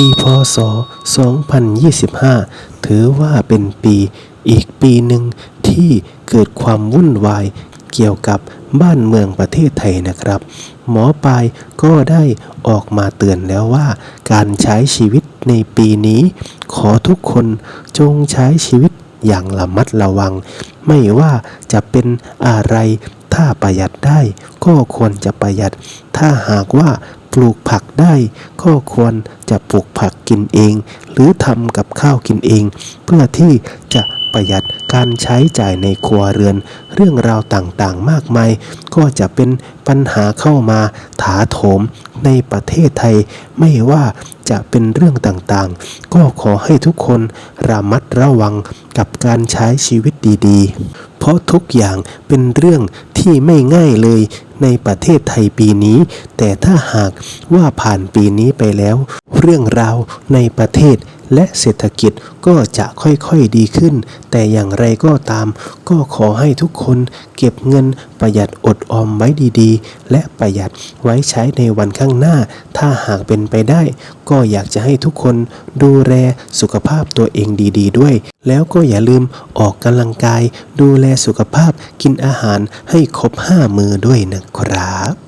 ปีพศ 2025 ถือว่าเป็นปีอีกปีหนึ่งที่เกิดความวุ่นวายเกี่ยวกับบ้านเมืองประเทศไทยนะครับ หมอปลายก็ได้ออกมาเตือนแล้วว่า การใช้ชีวิตในปีนี้ ขอทุกคนจงใช้ชีวิตอย่างระมัดระวัง ไม่ว่าจะเป็นอะไรถ้าประหยัดได้ก็ควรจะประหยัด ถ้าหากว่า ปลูกผักได้ ก็ควรจะปลูกผักกินเอง หรือทำกับข้าวกินเอง เพื่อที่จะประหยัดการใช้จ่ายในครัวเรือน เรื่องราวต่างๆ มากมาย ก็จะเป็นปัญหาเข้ามาถาโถมในประเทศไทย ไม่ว่าจะเป็นเรื่องต่างๆ ก็ขอให้ทุกคนระมัดระวังกับการใช้ชีวิตดีๆ เพราะทุกอย่างเป็นเรื่อง ที่ไม่ง่ายเลยในประเทศไทยปีนี้ แต่ถ้าหากว่าผ่านปีนี้ไปแล้ว เรื่องราวในประเทศ และเศรษฐกิจก็จะค่อยๆดีขึ้น แต่อย่างไรก็ตาม ก็ขอให้ทุกคนเก็บเงินประหยัดอดออมไว้ดีๆ และประหยัดไว้ใช้ในวันข้างหน้า ถ้าหากเป็นไปได้ ก็อยากจะให้ทุกคนดูแลสุขภาพตัวเองดีๆด้วย แล้วก็อย่าลืมออกกำลังกาย ดูแลสุขภาพกินอาหารให้ครบห้ามือด้วยนะครับ